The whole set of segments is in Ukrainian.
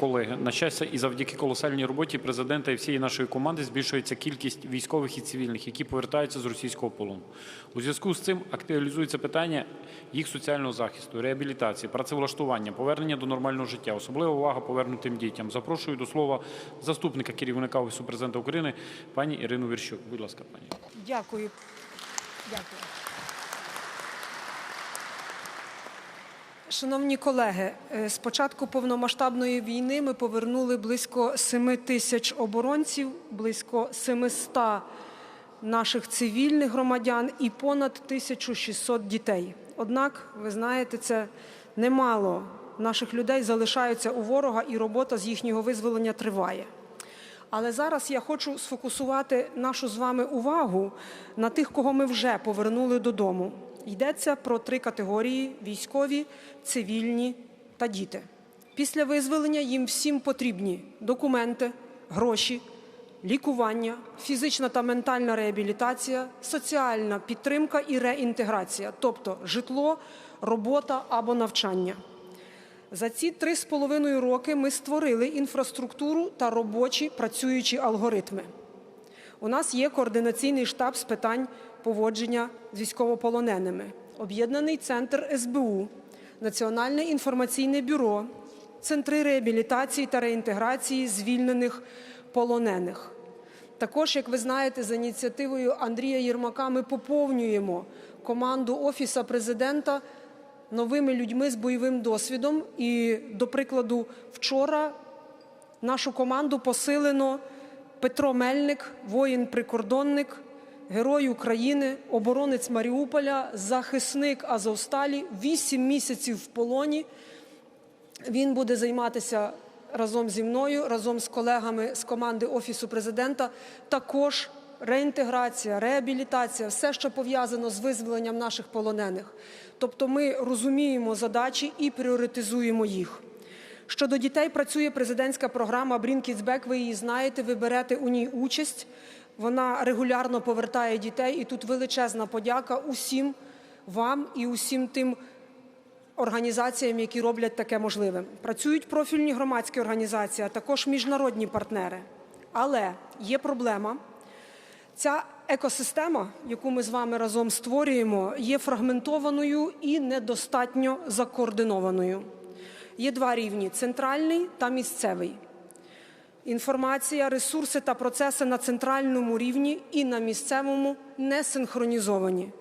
колеги, на щастя, і завдяки колосальній роботі президента і всієї нашої команди збільшується кількість військових і цивільних, які повертаються з російського полону. У зв'язку з цим актуалізується питання їх соціального захисту, реабілітації, працевлаштування, повернення до нормального життя. Особлива увага повернутим дітям. Запрошую до слова заступника керівника офісу президента України пані Ірину Вірщук. Будь ласка, пані. Дякую. Дякую. Шановні колеги, е, з початку повномасштабної війни ми повернули близько 7 тисяч оборонців, близько 700 наших цивільних громадян і понад 1600 дітей. Однак, ви знаєте, це немало наших людей залишаються у ворога, і робота з їхнього визволення триває. Але зараз я хочу сфокусувати нашу з вами увагу на тих, кого ми вже повернули додому. Йдеться про три категорії: військові, цивільні та діти. Після визволення їм всім потрібні документи, гроші, лікування, фізична та ментальна реабілітація, соціальна підтримка і реінтеграція, тобто житло, робота або навчання. За ці три з половиною роки ми створили інфраструктуру та робочі працюючі алгоритми. У нас є координаційний штаб з питань поводження з військовополоненими, об'єднаний центр СБУ, Національне інформаційне бюро, центри реабілітації та реінтеграції звільнених полонених. Також, як ви знаєте, за ініціативою Андрія Єрмака ми поповнюємо команду Офіса президента новими людьми з бойовим досвідом. І, до прикладу, вчора нашу команду посилено Петро Мельник, воїн-прикордонник, герой України, оборонець Маріуполя, захисник Азовсталі, 8 місяців в полоні. Він буде займатися разом зі мною, разом з колегами з команди Офісу президента. Також реінтеграція, реабілітація, все, що пов'язано з визволенням наших полонених. Тобто ми розуміємо задачі і пріоритизуємо їх. Щодо дітей працює президентська програма Back, Ви її знаєте, ви берете у ній участь. Вона регулярно повертає дітей, і тут величезна подяка усім вам і усім тим організаціям, які роблять таке можливим. Працюють профільні громадські організації, а також міжнародні партнери. Але є проблема. Ця екосистема, яку ми з вами разом створюємо, є фрагментованою і недостатньо закоординованою. Є два рівні центральний та місцевий. Інформація, ресурси та процеси на центральному рівні і на місцевому не синхронізовані.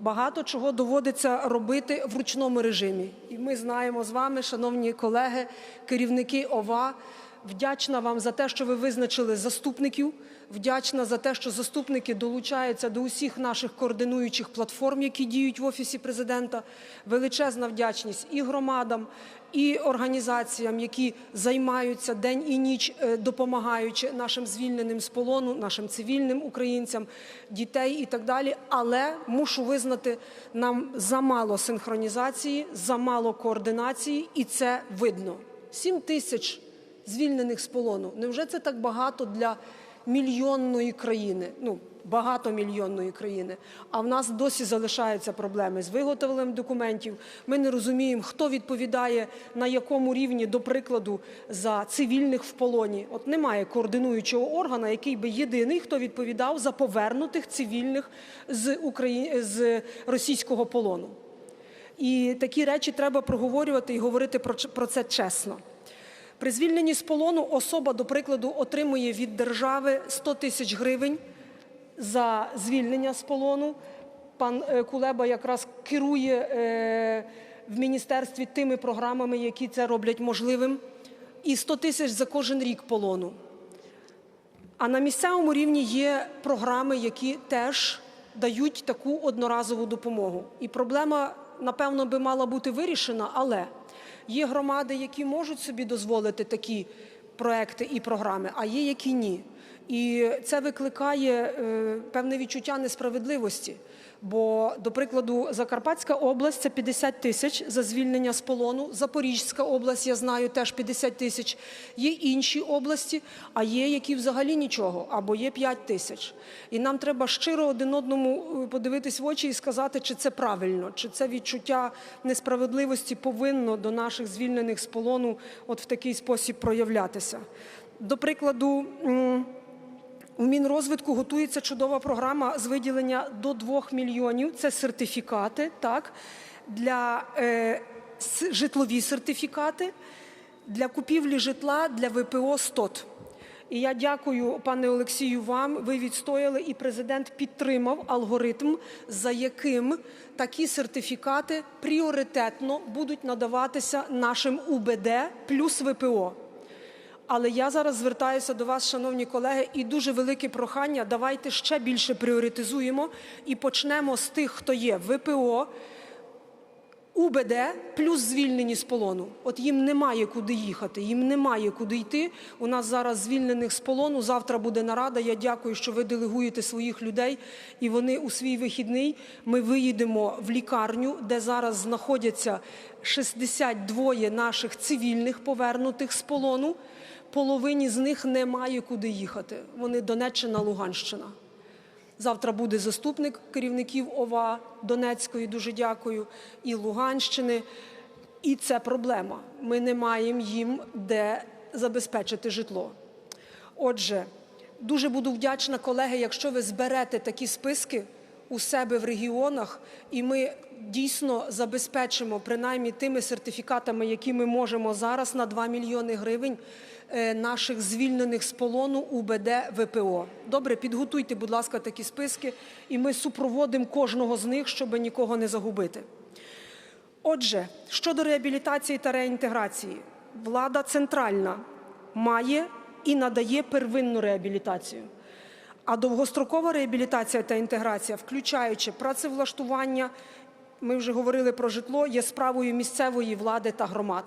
Багато чого доводиться робити в ручному режимі. І ми знаємо з вами, шановні колеги, керівники ОВА. Вдячна вам за те, що ви визначили заступників. Вдячна за те, що заступники долучаються до усіх наших координуючих платформ, які діють в офісі президента. Величезна вдячність і громадам, і організаціям, які займаються день і ніч, е, допомагаючи нашим звільненим з полону, нашим цивільним українцям, дітей і так далі. Але мушу визнати, нам замало синхронізації, замало координації, і це видно. Сім тисяч звільнених з полону. Невже це так багато для мільйонної країни? Ну, багатомільйонної країни. А в нас досі залишаються проблеми з виготовленням документів. Ми не розуміємо, хто відповідає на якому рівні, до прикладу, за цивільних в полоні. От немає координуючого органа, який би єдиний, хто відповідав за повернутих цивільних з, Украї... з російського полону. І такі речі треба проговорювати і говорити про, це чесно. При звільненні з полону особа, до прикладу, отримує від держави 100 тисяч гривень за звільнення з полону. Пан е, Кулеба якраз керує е, в міністерстві тими програмами, які це роблять можливим. І 100 тисяч за кожен рік полону. А на місцевому рівні є програми, які теж дають таку одноразову допомогу. І проблема, напевно, би мала бути вирішена, але є громади, які можуть собі дозволити такі проекти і програми, а є які ні. І це викликає е, певне відчуття несправедливості. Бо, до прикладу, Закарпатська область це 50 тисяч за звільнення з полону. Запорізька область, я знаю, теж 50 тисяч. Є інші області, а є які взагалі нічого, або є 5 тисяч. І нам треба щиро один одному е, подивитись в очі і сказати, чи це правильно, чи це відчуття несправедливості повинно до наших звільнених з полону от в такий спосіб проявлятися. До прикладу. У Мінрозвитку готується чудова програма з виділення до 2 мільйонів. Це сертифікати, так, для е, житлові сертифікати для купівлі житла для ВПО СТОТ. І я дякую, пане Олексію, вам. Ви відстояли, і президент підтримав алгоритм, за яким такі сертифікати пріоритетно будуть надаватися нашим УБД плюс ВПО. Але я зараз звертаюся до вас, шановні колеги, і дуже велике прохання. Давайте ще більше пріоритизуємо і почнемо з тих, хто є ВПО, УБД плюс звільнені з полону. От їм немає куди їхати, їм немає куди йти. У нас зараз звільнених з полону. Завтра буде нарада. Я дякую, що ви делегуєте своїх людей, і вони у свій вихідний. Ми виїдемо в лікарню, де зараз знаходяться 62 наших цивільних повернутих з полону. Половині з них немає куди їхати. Вони Донеччина, Луганщина. Завтра буде заступник керівників ОВА Донецької, дуже дякую, і Луганщини. І це проблема. Ми не маємо їм де забезпечити житло. Отже, дуже буду вдячна, колеги, якщо ви зберете такі списки у себе в регіонах, і ми дійсно забезпечимо принаймні тими сертифікатами, які ми можемо зараз на 2 мільйони гривень наших звільнених з полону УБД ВПО. Добре, підготуйте, будь ласка, такі списки, і ми супроводимо кожного з них, щоб нікого не загубити. Отже, щодо реабілітації та реінтеграції, влада центральна має і надає первинну реабілітацію. А довгострокова реабілітація та інтеграція, включаючи працевлаштування, ми вже говорили про житло, є справою місцевої влади та громад.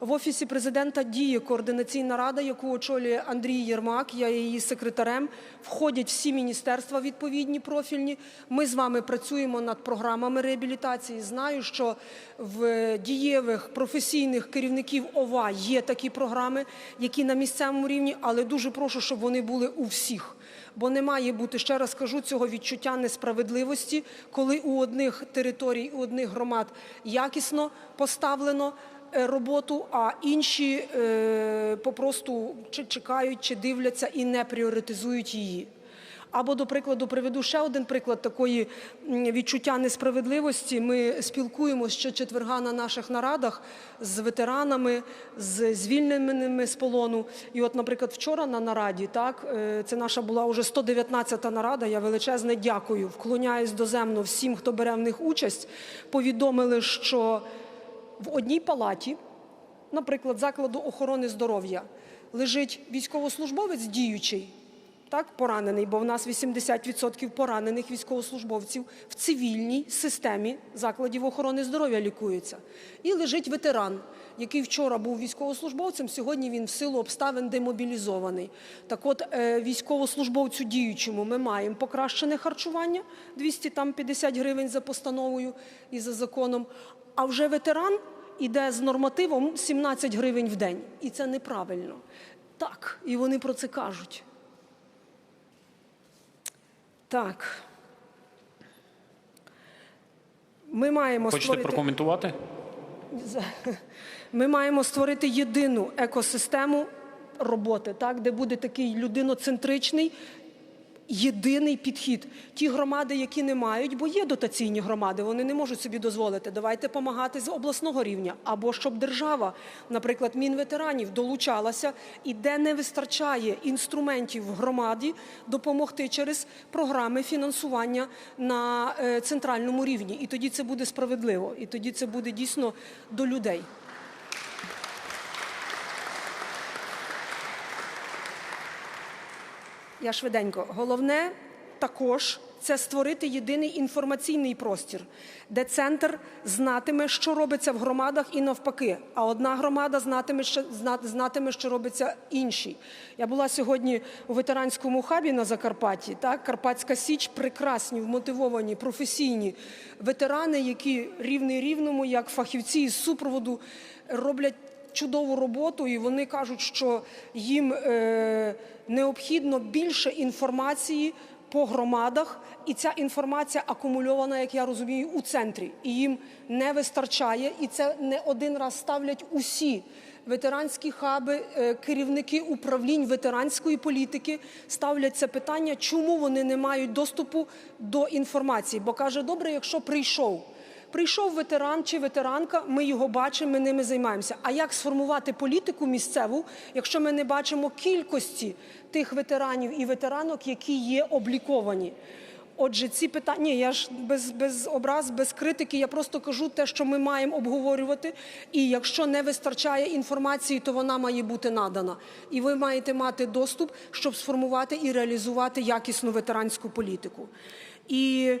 В офісі президента діє координаційна рада, яку очолює Андрій Єрмак. Я її секретарем. Входять всі міністерства відповідні профільні. Ми з вами працюємо над програмами реабілітації. Знаю, що в дієвих професійних керівників ОВА є такі програми, які на місцевому рівні, але дуже прошу, щоб вони були у всіх. Бо не має бути, ще раз кажу, цього відчуття несправедливості, коли у одних територій, у одних громад якісно поставлено е, роботу, а інші е, попросту чекають, чи дивляться і не пріоритизують її. Або, до прикладу, приведу ще один приклад такої відчуття несправедливості. Ми спілкуємося щочетверга на наших нарадах з ветеранами, з звільненими з полону. І от, наприклад, вчора на нараді, так, е, це наша була вже 119-та нарада, я величезне дякую, вклоняюсь доземно всім, хто бере в них участь, повідомили, що в одній палаті, наприклад, закладу охорони здоров'я, лежить військовослужбовець діючий, так, поранений, бо в нас 80% поранених військовослужбовців в цивільній системі закладів охорони здоров'я лікуються. І лежить ветеран, який вчора був військовослужбовцем, сьогодні він в силу обставин демобілізований. Так от, е, військовослужбовцю діючому ми маємо покращене харчування 250 гривень за постановою і за законом. А вже ветеран іде з нормативом 17 гривень в день. І це неправильно. Так, і вони про це кажуть. Так. Ми маємо Хочете створити... прокоментувати? Ми маємо створити єдину екосистему роботи, так, де буде такий людиноцентричний. Єдиний підхід. Ті громади, які не мають, бо є дотаційні громади, вони не можуть собі дозволити. Давайте допомагати з обласного рівня, або щоб держава, наприклад, мінветеранів долучалася і де не вистачає інструментів в громаді, допомогти через програми фінансування на е, центральному рівні. І тоді це буде справедливо, і тоді це буде дійсно до людей. Я швиденько. Головне також це створити єдиний інформаційний простір, де центр знатиме, що робиться в громадах, і навпаки. А одна громада знатиме, що знатиме, що робиться іншій. Я була сьогодні у ветеранському хабі на Закарпатті. Так, Карпатська Січ прекрасні, вмотивовані, професійні ветерани, які рівний рівному, як фахівці із супроводу, роблять чудову роботу, і вони кажуть, що їм е, необхідно більше інформації по громадах, і ця інформація акумульована, як я розумію, у центрі. І їм не вистачає, і це не один раз ставлять усі. Ветеранські хаби, е, керівники управлінь ветеранської політики ставлять це питання, чому вони не мають доступу до інформації. Бо каже, добре, якщо прийшов. Прийшов ветеран чи ветеранка, ми його бачимо, ми ними займаємося. А як сформувати політику місцеву, якщо ми не бачимо кількості тих ветеранів і ветеранок, які є обліковані? Отже, ці питання, я ж без, без образ, без критики, я просто кажу те, що ми маємо обговорювати. І якщо не вистачає інформації, то вона має бути надана. І ви маєте мати доступ, щоб сформувати і реалізувати якісну ветеранську політику. І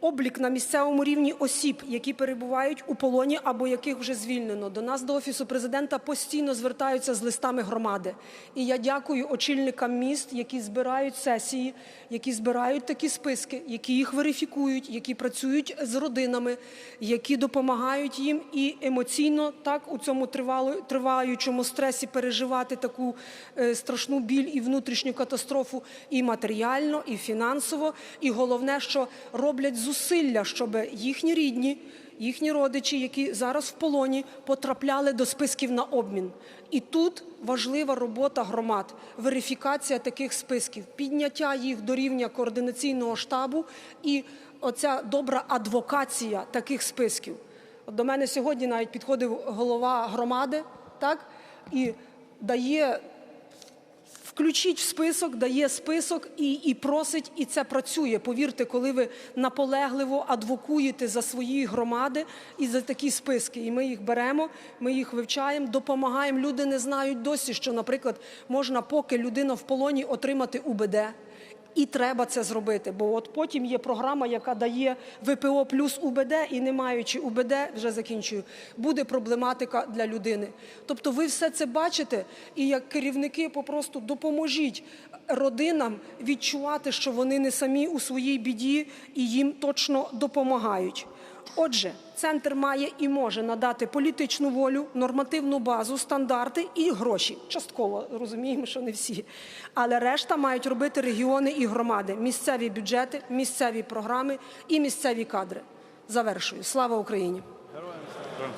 облік на місцевому рівні осіб, які перебувають у полоні або яких вже звільнено. До нас до офісу президента постійно звертаються з листами громади. І я дякую очільникам міст, які збирають сесії, які збирають такі списки, які їх верифікують, які працюють з родинами, які допомагають їм і емоційно так у цьому триваючому стресі переживати таку е, страшну біль і внутрішню катастрофу і матеріально, і фінансово. І головне, що роблять зусилля, щоб їхні рідні, їхні родичі, які зараз в полоні, потрапляли до списків на обмін. І тут важлива робота громад, верифікація таких списків, підняття їх до рівня координаційного штабу і оця добра адвокація таких списків. От до мене сьогодні навіть підходив голова громади, так і дає включіть в список, дає список і, і просить, і це працює. Повірте, коли ви наполегливо адвокуєте за свої громади і за такі списки. І ми їх беремо, ми їх вивчаємо, допомагаємо. Люди не знають досі, що, наприклад, можна, поки людина в полоні, отримати УБД. І треба це зробити, бо от потім є програма, яка дає ВПО плюс УБД, і не маючи УБД, вже закінчую, буде проблематика для людини. Тобто, ви все це бачите, і як керівники попросту допоможіть родинам відчувати, що вони не самі у своїй біді і їм точно допомагають. Отже, центр має і може надати політичну волю, нормативну базу, стандарти і гроші. Частково розуміємо, що не всі. Але решта мають робити регіони і громади, місцеві бюджети, місцеві програми і місцеві кадри. Завершую. Слава Україні! Героям.